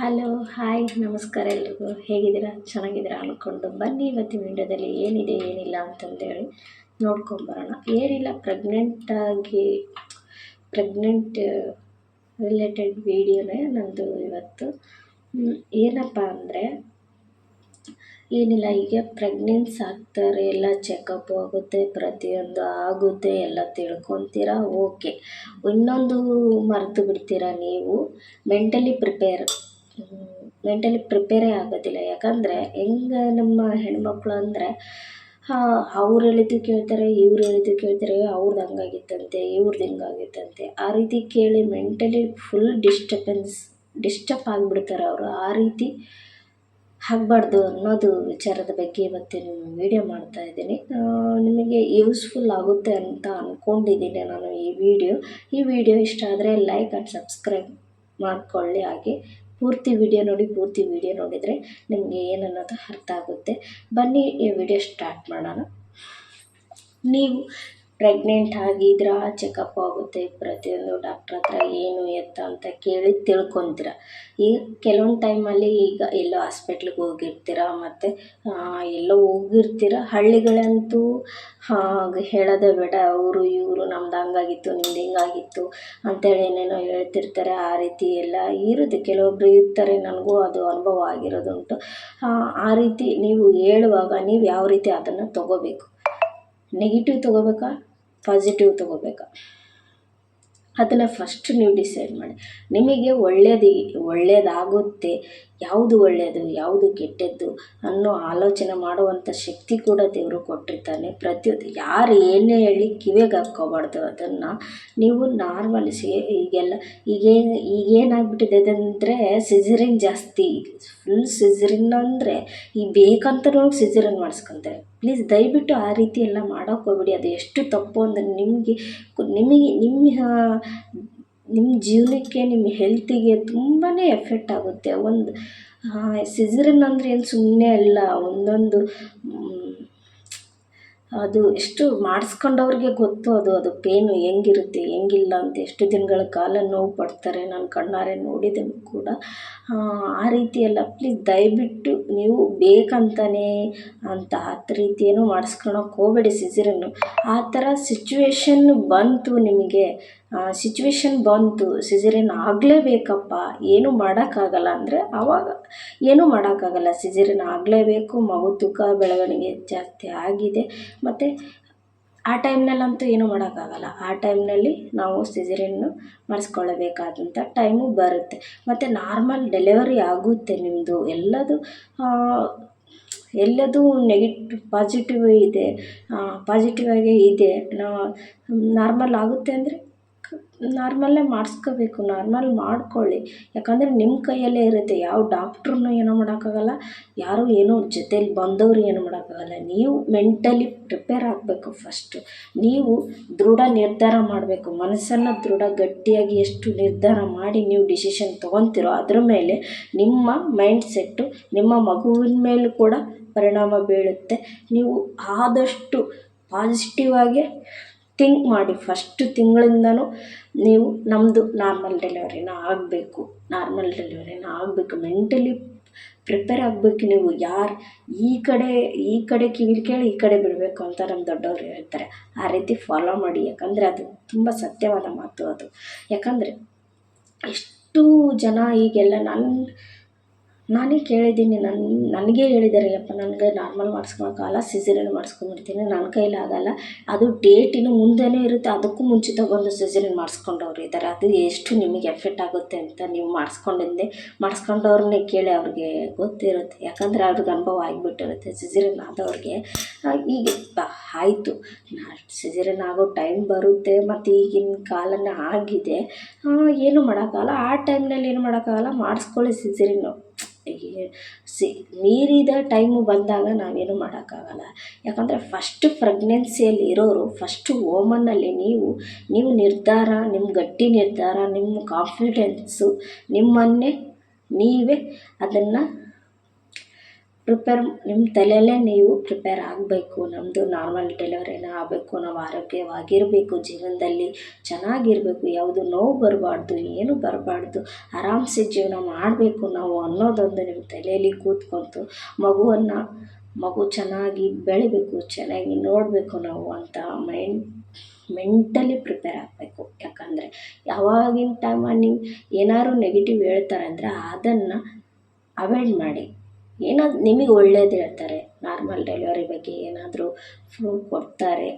Hello, hi, ನಮಸ್ಕಾರ ಎಲ್ರಿಗೂ. ಹೇಗಿದ್ದೀರಾ? ಚೆನ್ನಾಗಿದ್ದೀರಾ ಅಂದ್ಕೊಂಡು ಬನ್ನಿ ಇವತ್ತಿನ ವಿಡಿಯೋದಲ್ಲಿ. ಏನಿದೆ, ಏನಿಲ್ಲ ಅಂತಂದೇಳಿ ನೋಡ್ಕೊಂಬರೋಣ ಏನಿಲ್ಲ ಪ್ರೆಗ್ನೆಂಟಾಗಿ ಪ್ರೆಗ್ನೆಂಟ್ ರಿಲೇಟೆಡ್ ವೀಡಿಯೋನೇ ನಂದು ಇವತ್ತು. ಏನಪ್ಪ ಅಂದರೆ, ಏನಿಲ್ಲ, ಈಗ ಪ್ರೆಗ್ನೆನ್ಸ್ ಆಗ್ತಾರೆ, ಎಲ್ಲ ಚೆಕಪ್ ಆಗುತ್ತೆ, ಪ್ರತಿಯೊಂದು ಆಗುತ್ತೆ, ಎಲ್ಲ ತಿಳ್ಕೊತೀರಾ? ಓಕೆ ಇನ್ನೊಂದು ಮರೆತು ಬಿಡ್ತೀರಾ ನೀವು? ಮೆಂಟಲಿ ಪ್ರಿಪೇರ್ ಮೆಂಟಲಿ ಪ್ರಿಪೇರೇ ಆಗೋದಿಲ್ಲ. ಯಾಕಂದರೆ ಹೆಂಗೆ ನಮ್ಮ ಹೆಣ್ಮಕ್ಳು ಅಂದರೆ ಅವ್ರು ಹೇಳಿದ್ದು ಕೇಳ್ತಾರೆ, ಇವ್ರು ಹೇಳಿದ್ದು ಕೇಳ್ತಾರೆ ಅವ್ರದ್ದು ಹಂಗಾಗಿತ್ತಂತೆ ಇವ್ರದ್ದು ಹಿಂಗಾಗಿತ್ತಂತೆ. ಆ ರೀತಿ ಕೇಳಿ ಮೆಂಟಲಿ ಫುಲ್ ಡಿಸ್ಟರ್ಬೆನ್ಸ್ ಡಿಸ್ಟರ್ಬ್ ಆಗಿಬಿಡ್ತಾರೆ ಅವರು. ಆ ರೀತಿ ಆಗ್ಬಾರ್ದು ಅನ್ನೋದು ವಿಚಾರದ ಬಗ್ಗೆ ಇವತ್ತಿನ ವೀಡಿಯೋ ಮಾಡ್ತಾ ಇದ್ದೀನಿ. ನಿಮಗೆ ಯೂಸ್ಫುಲ್ ಆಗುತ್ತೆ ಅಂತ ಅಂದ್ಕೊಂಡಿದ್ದೀನಿ ನಾನು ಈ ವಿಡಿಯೋ ಈ ವಿಡಿಯೋ ಇಷ್ಟ ಆದರೆ ಲೈಕ್ ಆ್ಯಂಡ್ ಸಬ್ಸ್ಕ್ರೈಬ್ ಮಾಡ್ಕೊಳ್ಳಿ ಹಾಗೆ. ಪೂರ್ತಿ ವಿಡಿಯೋ ನೋಡಿ, ಪೂರ್ತಿ ವಿಡಿಯೋ ನೋಡಿದರೆ ನಿಮಗೆ ಏನನ್ನೋದು ಅರ್ಥ ಆಗುತ್ತೆ. ಬನ್ನಿ ಈ ವಿಡಿಯೋ ಸ್ಟಾರ್ಟ್ ಮಾಡೋಣ. ನೀವು ಪ್ರೆಗ್ನೆಂಟ್ ಆಗಿದ್ರ ಚೆಕಪ್ ಆಗುತ್ತೆ. ಪ್ರತಿಯೊಂದು ಡಾಕ್ಟ್ರ್ ಹತ್ರ ಏನು ಎತ್ತ ಅಂತ ಕೇಳಿ ತಿಳ್ಕೊತೀರ. ಈಗ ಕೆಲವೊಂದು ಟೈಮಲ್ಲಿ ಈಗ ಎಲ್ಲೋ ಹಾಸ್ಪಿಟ್ಲಿಗೆ ಹೋಗಿರ್ತೀರ, ಮತ್ತು ಎಲ್ಲೋ ಹೋಗಿರ್ತೀರ. ಹಳ್ಳಿಗಳಂತೂ ಹೇಳೋದೇ ಬೇಡ. ಅವರು, ಇವರು ನಮ್ದು ಹಂಗಾಗಿತ್ತು, ನಿಮ್ದು ಹಿಂಗಾಗಿತ್ತು ಅಂತೇಳಿ ಏನೇನೋ ಹೇಳ್ತಿರ್ತಾರೆ. ಆ ರೀತಿ ಎಲ್ಲ ಇರುತ್ತೆ. ಕೆಲವೊಬ್ರು ಇರ್ತಾರೆ. ನನಗೂ ಅದು ಅನುಭವ ಆಗಿರೋದುಂಟು. ಆ ರೀತಿ ನೀವು ಹೇಳುವಾಗ ನೀವು ಯಾವ ರೀತಿ ಅದನ್ನು ತಗೋಬೇಕು? ನೆಗೆಟಿವ್ ತೊಗೋಬೇಕಾ? ಪಾಸಿಟಿವ್ ತೊಗೋಬೇಕಾ? ಅದನ್ನು ಫಸ್ಟ್ ನೀವು ಡಿಸೈಡ್ ಮಾಡಿ. ನಿಮಗೆ ಒಳ್ಳೆಯದು ಒಳ್ಳೆಯದಾಗುತ್ತೆ ಯಾವುದು ಒಳ್ಳೆಯದು ಯಾವುದು ಕೆಟ್ಟದ್ದು ಅನ್ನೋ ಆಲೋಚನೆ ಮಾಡುವಂಥ ಶಕ್ತಿ ಕೂಡ ದೇವರು ಕೊಟ್ಟಿರ್ತಾನೆ. ಪ್ರತಿಯೊಂದು ಯಾರು ಏನೇ ಹೇಳಿ ಕಿವಿಗೆ ಹಾಕ್ಕೋಬಾರ್ದು. ಅದನ್ನು ನೀವು ನಾರ್ಮಲ್ ಸಿ ಈಗೆಲ್ಲ ಈಗೇನು ಈಗೇನಾಗ್ಬಿಟ್ಟಿದೆ ಅಂದರೆ ಸಿಝರಿನ್ ಜಾಸ್ತಿ. ಫುಲ್ ಸಿಝರಿನ್ ಅಂದರೆ ಈ ಬೇಕಂತನೂ ಸಿಝರಿನ್ ಮಾಡಿಸ್ಕೊತಾರೆ. ಪ್ಲೀಸ್ ದಯವಿಟ್ಟು ಆ ರೀತಿ ಎಲ್ಲ ಮಾಡೋಕ್ಕೆ ಹೋಗ್ಬೇಡಿ. ಅದು ಎಷ್ಟು ತಪ್ಪು ಅಂದರೆ ನಿಮಗೆ ನಿಮಗೆ, ನಿಮ್ಮ ನಿಮ್ಮ ಜೀವನಕ್ಕೆ, ನಿಮ್ಮ ಹೆಲ್ತಿಗೆ ತುಂಬಾ ಎಫೆಕ್ಟ್ ಆಗುತ್ತೆ. ಒಂದು ಸಿಝರಿನ್ ಅಂದರೆ ಏನು ಸುಮ್ಮನೆ ಅಲ್ಲ, ಒಂದೊಂದು ಅದು ಎಷ್ಟು ಮಾಡಿಸ್ಕೊಂಡವ್ರಿಗೆ ಗೊತ್ತು ಅದು ಅದು ಪೇನು ಹೆಂಗಿರುತ್ತೆ, ಹೆಂಗಿಲ್ಲ ಅಂತ. ಎಷ್ಟು ದಿನಗಳ ಕಾಲ ನೋವು ಪಡ್ತಾರೆ, ನಾನು ಕಣ್ಣಾರೆ ನೋಡಿದ್ದೀನಿ ಕೂಡ. ಆ ರೀತಿಯೆಲ್ಲ ಪ್ಲೀಸ್ ದಯವಿಟ್ಟು ನೀವು ಬೇಕಂತಲೇ ಅಂತ, ಆ ರೀತಿಯೇನು ಮಾಡಿಸ್ಕೊಳಕ್ಕೆ ಹೋಗಬೇಡಿ ಸಿಝರನ್ನು ಆ ಥರ ಸಿಚುವೇಶನ್ನು ಬಂತು ನಿಮಗೆ ಸಿಚುವೇಶನ್ ಬಂತು ಸಿಜರಿನ್ ಆಗಲೇಬೇಕಪ್ಪ, ಏನೂ ಮಾಡೋಕ್ಕಾಗಲ್ಲ ಅಂದರೆ ಆವಾಗ ಏನೂ ಮಾಡೋಕ್ಕಾಗಲ್ಲ ಸಿಜರಿನ್ ಆಗಲೇಬೇಕು, ಮಗು ತೂಕ ಬೆಳವಣಿಗೆ ಜಾಸ್ತಿ ಆಗಿದೆ. ಮತ್ತು ಆ ಟೈಮ್ನಲ್ಲಂತೂ ಏನೂ ಮಾಡೋಕ್ಕಾಗಲ್ಲ, ಆ ಟೈಮ್ನಲ್ಲಿ ನಾವು ಸಿಜರಿನ್ನು ಮಾಡಿಸ್ಕೊಳ್ಳಬೇಕಾದಂಥ ಟೈಮು ಬರುತ್ತೆ. ಮತ್ತು ನಾರ್ಮಲ್ ಡೆಲಿವರಿ ಆಗುತ್ತೆ ನಿಮ್ಮದು ಎಲ್ಲದು ಎಲ್ಲದೂ ನೆಗೆಟಿವ್ ಪಾಸಿಟಿವ್ ಇದೆ ಪಾಸಿಟಿವ್ ಆಗೇ ಇದೆ ನಾರ್ಮಲ್ ಆಗುತ್ತೆ ಅಂದರೆ ನಾರ್ಮಲ್ಲೇ ಮಾಡಿಸ್ಕೋಬೇಕು, ನಾರ್ಮಲ್ ಮಾಡ್ಕೊಳ್ಳಿ. ಯಾಕಂದರೆ ನಿಮ್ಮ ಕೈಯಲ್ಲೇ ಇರುತ್ತೆ, ಯಾವ ಡಾಕ್ಟ್ರೂ ಏನೂ ಮಾಡೋಕ್ಕಾಗಲ್ಲ, ಯಾರೂ ಏನೂ ಜೊತೇಲಿ ಬಂದವರು ಏನು ಮಾಡೋಕ್ಕಾಗಲ್ಲ. ನೀವು ಮೆಂಟಲಿ ಪ್ರಿಪೇರ್ ಆಗಬೇಕು ಫಸ್ಟು. ನೀವು ದೃಢ ನಿರ್ಧಾರ ಮಾಡಬೇಕು. ಮನಸ್ಸನ್ನು ದೃಢ, ಗಟ್ಟಿಯಾಗಿ ಎಷ್ಟು ನಿರ್ಧಾರ ಮಾಡಿ ನೀವು ಡಿಸಿಷನ್ ತೊಗೊತೀರೋ ಅದ್ರ ಮೇಲೆ ನಿಮ್ಮ ಮೈಂಡ್ ಸೆಟ್ಟು ನಿಮ್ಮ ಮಗುವಿನ ಮೇಲೂ ಕೂಡ ಪರಿಣಾಮ ಬೀಳುತ್ತೆ. ನೀವು ಆದಷ್ಟು ಪಾಸಿಟಿವ್ ಆಗಿ ಥಿಂಕ್ ಮಾಡಿ ಫಸ್ಟ್ ತಿಂಗಳಿಂದನೂ ನೀವು ನಮ್ಮದು ನಾರ್ಮಲ್ ಡೆಲಿವರಿನ ಆಗಬೇಕು. ನಾರ್ಮಲ್ ಡೆಲಿವರಿನ ಆಗಬೇಕು. ಮೆಂಟಲಿ ಪ್ರಿಪೇರ್ ಆಗಬೇಕು ನೀವು. ಯಾರು ಈ ಕಡೆ ಈ ಕಡೆ ಕಿವಿಲಿ ಕೇಳಿ ಈ ಕಡೆ ಬಿಡಬೇಕು ಅಂತ ನಮ್ಮ ದೊಡ್ಡವರು ಹೇಳ್ತಾರೆ. ಆ ರೀತಿ ಫಾಲೋ ಮಾಡಿ. ಯಾಕಂದರೆ ಅದು ತುಂಬ ಸತ್ಯವಾದ ಮಾತು ಅದು. ಯಾಕಂದರೆ ಎಷ್ಟು ಜನ ಈಗೆಲ್ಲ ನನ್ನ ನಾನೇ ಕೇಳಿದ್ದೀನಿ ನನ್ನ ನನಗೆ ಹೇಳಿದ್ದಾರೆ, ಯಪ್ಪ ನನಗೆ ನಾರ್ಮಲ್ ಮಾಡಿಸ್ಕೊಳಕ್ಕಾಗಲ್ಲ ಸಿಝರಿನ್ ಮಾಡಿಸ್ಕೊಂಡ್ಬಿಡ್ತೀನಿ ನನ್ನ ಕೈಲಿ ಆಗೋಲ್ಲ. ಅದು ಡೇಟ್ ಮುಂದೆನೇ ಇರುತ್ತೆ, ಅದಕ್ಕೂ ಮುಂಚಿತವಾಗಿ ಸಿಝರಿನ್ ಮಾಡಿಸ್ಕೊಂಡವ್ರು ಇದ್ದಾರೆ. ಅದು ಎಷ್ಟು ನಿಮಗೆ ಎಫೆಕ್ಟ್ ಆಗುತ್ತೆ ಅಂತ ನೀವು ಮಾಡಿಸ್ಕೊಂಡಿದ್ದೆ, ಮಾಡಿಸ್ಕೊಂಡವ್ರನ್ನೇ ಕೇಳಿ ಅವ್ರಿಗೆ ಗೊತ್ತಿರುತ್ತೆ. ಯಾಕಂದರೆ ಅವ್ರಿಗೆ ಅನುಭವ ಆಗಿಬಿಟ್ಟಿರುತ್ತೆ ಸಿಝರಿನ್ ಆದವ್ರಿಗೆ. ಈಗ ಆಯಿತು. ಸಿಝರಿನ್ ಆಗೋ ಟೈಮ್ ಬರುತ್ತೆ, ಮತ್ತು ಈಗಿನ ಕಾಲನೇ ಆಗಿದೆ. ಏನು ಮಾಡೋಕ್ಕಾಗಲ್ಲ. ಆ ಟೈಮ್ನಲ್ಲಿ ಏನು ಮಾಡೋಕ್ಕಾಗಲ್ಲ, ಮಾಡಿಸ್ಕೊಳ್ಳಿ ಸಿಝರಿನ್ನು ಸಿ, ಮೀರಿದ ಟೈಮು ಬಂದಾಗ ನಾವೇನು ಮಾಡೋಕ್ಕಾಗಲ್ಲ. ಯಾಕಂದರೆ ಫಸ್ಟ್ ಪ್ರೆಗ್ನೆನ್ಸಿಯಲ್ಲಿ ಇರೋರು ಫಸ್ಟು ಓಮನ್ನಲ್ಲಿ ನೀವು ನೀವು ನಿರ್ಧಾರ ನಿಮ್ಮ ಗಟ್ಟಿ ನಿರ್ಧಾರ ನಿಮ್ಮ ಕಾನ್ಫಿಡೆನ್ಸು ನಿಮ್ಮನ್ನೇ ನೀವೇ ಅದನ್ನು ಪ್ರಿಪೇರ್ ನಿಮ್ಮ ತಲೆಯಲ್ಲೇ ನೀವು ಪ್ರಿಪೇರ್ ಆಗಬೇಕು. ನಮ್ಮದು ನಾರ್ಮಲ್ ಡೆಲಿವರಿನೇ ಆಗಬೇಕು. ನಾವು ಆರೋಗ್ಯವಾಗಿರಬೇಕು. ಜೀವನದಲ್ಲಿ ಚೆನ್ನಾಗಿರಬೇಕು. ಯಾವುದು ನೋವು ಬರಬಾರ್ದು, ಏನು ಬರಬಾರ್ದು, ಆರಾಮ್ಸೆ ಜೀವನ ಮಾಡಬೇಕು ನಾವು ಅನ್ನೋದೊಂದು ನಿಮ್ಮ ತಲೆಯಲ್ಲಿ ಕೂತ್ಕೊಂತು. ಮಗುವನ್ನು, ಮಗು ಚೆನ್ನಾಗಿ ಬೆಳಿಬೇಕು, ಚೆನ್ನಾಗಿ ನೋಡಬೇಕು ನಾವು ಅಂತ ಮೈಂಡ್ ಮೆಂಟಲಿ ಪ್ರಿಪೇರ್ ಆಗಬೇಕು. ಯಾಕಂದರೆ ಯಾವಾಗಿನ ಟೈಮಲ್ಲಿ ನೀವು ಏನಾದ್ರು ನೆಗೆಟಿವ್ ಹೇಳ್ತಾರೆ ಅಂದರೆ ಅದನ್ನು ಅವಾಯ್ಡ್ ಮಾಡಿ. ಏನಾದ್ರು ನಿಮಗೆ ಒಳ್ಳೇದು ಹೇಳ್ತಾರೆ. ನಾರ್ಮಲ್ ಡೆಲಿವರಿ ಬಗ್ಗೆ ಏನಾದರೂ ಫ್ರೂಟ್ ಕೊಡ್ತಾರೆ.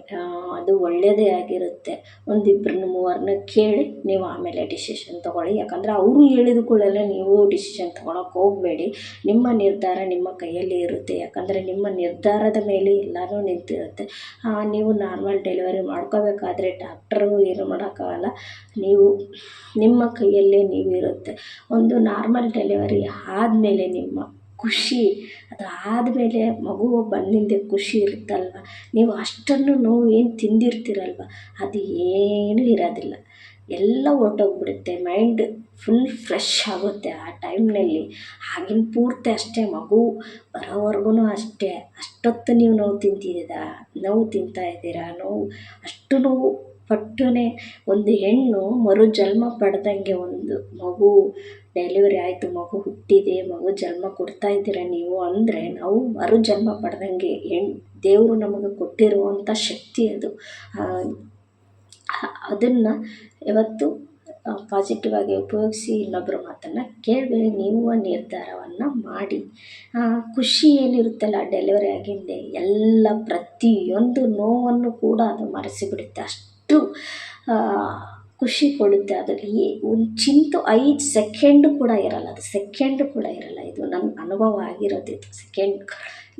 ಅದು ಒಳ್ಳೆಯದೇ ಆಗಿರುತ್ತೆ. ಒಂದಿಬ್ಬರನ್ನ ಮೂವರನ್ನ ಕೇಳಿ ನೀವು ಆಮೇಲೆ ಡಿಸಿಷನ್ ತೊಗೊಳ್ಳಿ. ಯಾಕಂದರೆ ಅವರು ಹೇಳಿದ ಕೂಡಲೇ ನೀವು ಡಿಸಿಷನ್ ತೊಗೊಳಕ್ಕೆ ಹೋಗಬೇಡಿ. ನಿಮ್ಮ ನಿರ್ಧಾರ ನಿಮ್ಮ ಕೈಯಲ್ಲಿ ಇರುತ್ತೆ. ಯಾಕಂದರೆ ನಿಮ್ಮ ನಿರ್ಧಾರದ ಮೇಲೆ ಎಲ್ಲರೂ ನಿಂತಿರುತ್ತೆ. ನೀವು ನಾರ್ಮಲ್ ಡೆಲಿವರಿ ಮಾಡ್ಕೋಬೇಕಾದ್ರೆ ಡಾಕ್ಟ್ರು ಏನು ಮಾಡೋಕ್ಕಾಗಲ್ಲ. ನೀವು, ನಿಮ್ಮ ಕೈಯಲ್ಲೇ ನೀವು ಇರುತ್ತೆ. ಒಂದು ನಾರ್ಮಲ್ ಡೆಲಿವರಿ ಆದಮೇಲೆ ನಿಮ್ಮ ಖುಷಿ. ಅದು ಆದಮೇಲೆ ಮಗು ಬಂದಿಂದೆ ಖುಷಿ ಇರುತ್ತಲ್ವ? ನೀವು ಅಷ್ಟನ್ನು ನೋವು ಏನು ತಿಂದಿರ್ತೀರಲ್ವ? ಅದು ಏನೂ ಇರೋದಿಲ್ಲ. ಎಲ್ಲ ಹೊರ್ಟೋಗ್ಬಿಡುತ್ತೆ. ಮೈಂಡ್ ಫುಲ್ ಫ್ರೆಶ್ ಆಗುತ್ತೆ ಆ ಟೈಮ್ನಲ್ಲಿ. ಆಗಿನ ಪೂರ್ತಿ ಅಷ್ಟೇ, ಮಗು ಬರೋವರ್ಗೂ ಅಷ್ಟೇ. ಅಷ್ಟೊತ್ತು ನೀವು ನೋವು ತಿಂತಿದ್ದೀರಾ? ನೋವು ತಿಂತಾಯಿದ್ದೀರಾ ನೋವು, ಅಷ್ಟು ನೋವು ಪಟ್ಟನೆ ಒಂದು ಹೆಣ್ಣು ಮರು ಜನ್ಮ ಪಡೆದಂಗೆ ಒಂದು ಮಗು. ಡೆಲಿವರಿ ಆಯಿತು, ಮಗು ಹುಟ್ಟಿದೆ, ಮಗು ಜನ್ಮ ಕೊಡ್ತಾ ಇದ್ದೀರ ನೀವು ಅಂದರೆ ನಾವು ಮರು ಜನ್ಮ ಪಡೆದಂಗೆ ಹೆಣ್ಣು ದೇವರು ನಮಗೆ ಕೊಟ್ಟಿರುವಂಥ ಶಕ್ತಿ ಅದು. ಅದನ್ನು ಇವತ್ತು ಪಾಸಿಟಿವ್ ಆಗಿ ಉಪಯೋಗಿಸಿ ಇನ್ನೊಬ್ಬರ ಮಾತನ್ನು ಕೇಳಬೇಡಿ, ನೀವು ನಿರ್ಧಾರವನ್ನು ಮಾಡಿ. ಖುಷಿ ಏನಿರುತ್ತಲ್ಲ ಡೆಲಿವರಿ ಆಗಿಂದೆ, ಎಲ್ಲ ಪ್ರತಿಯೊಂದು ನೋವನ್ನು ಕೂಡ ಅದು ಮರೆಸಿಬಿಡುತ್ತೆ. ಅಷ್ಟು ಖುಷಿ ಕೊಡುತ್ತೆ ಅದರಲ್ಲಿ. ಒಂದು ಚಿಂತು ಐದು ಸೆಕೆಂಡು ಕೂಡ ಇರಲ್ಲ, ಅದು ಸೆಕೆಂಡು ಕೂಡ ಇರಲ್ಲ. ಇದು ನನ್ನ ಅನುಭವ ಆಗಿರೋದು ಸೆಕೆಂಡ್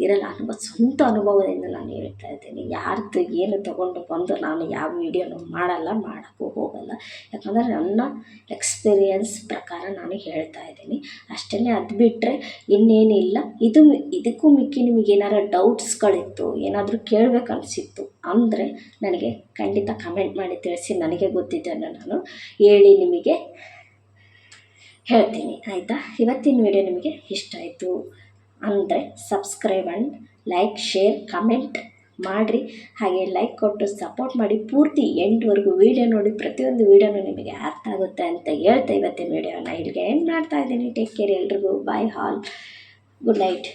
ಇರಲ್ಲ. ಅನುಭವ ಸ್ವಂತ ಅನುಭವದಿಂದ ನಾನು ಹೇಳ್ತಾ ಇದ್ದೀನಿ. ಯಾರ್ದು ಏನು ತೊಗೊಂಡು ಬಂದು ನಾನು ಯಾವ ವೀಡಿಯೋನು ಮಾಡಲ್ಲ, ಮಾಡೋಕ್ಕೂ ಹೋಗಲ್ಲ. ಯಾಕಂದರೆ ನನ್ನ ಎಕ್ಸ್ಪೀರಿಯನ್ಸ್ ಪ್ರಕಾರ ನಾನು ಹೇಳ್ತಾ ಇದ್ದೀನಿ. ಅಷ್ಟೇ ಅದು ಬಿಟ್ಟರೆ ಇನ್ನೇನಿಲ್ಲ. ಇದು ಇದಕ್ಕೂ ಮಿಕ್ಕಿ ನಿಮಗೆ ಡೌಟ್ಸ್ಗಳಿತ್ತು, ಏನಾದರೂ ಕೇಳಬೇಕು ಅನಿಸಿತ್ತು ಅಂದರೆ ನನಗೆ ಖಂಡಿತ ಕಮೆಂಟ್ ಮಾಡಿ ತಿಳಿಸಿ. ನನಗೆ ಗೊತ್ತಿದ್ದನ್ನು ನಾನು ಹೇಳಿ ನಿಮಗೆ ಹೇಳ್ತೀನಿ. ಆಯಿತಾ? ಇವತ್ತಿನ ವಿಡಿಯೋ ನಿಮಗೆ ಇಷ್ಟ ಆಯಿತು. ಅಂದರೆ subscribe and like share comment ಮಾಡಿರಿ. ಹಾಗೆ ಲೈಕ್ ಕೊಟ್ಟು ಸಪೋರ್ಟ್ ಮಾಡಿ. ಪೂರ್ತಿ ಎಂಟುವರೆಗೂ ವೀಡಿಯೋ ನೋಡಿ. ಪ್ರತಿಯೊಂದು ವೀಡಿಯೋನೂ ನಿಮಗೆ ಅರ್ಥ ಆಗುತ್ತೆ ಅಂತ ಹೇಳ್ತಾ ಇವತ್ತಿನ ವೀಡಿಯೋನ ಇಲ್ಲಿಗೆ ಎಂಡ್ ಮಾಡ್ತಾ ಇದ್ದೀನಿ. ಟೇಕ್ ಕೇರ್ ಎಲ್ರಿಗೂ. ಬಾಯ್ ಹಾಲ್ ಗುಡ್ ನೈಟ್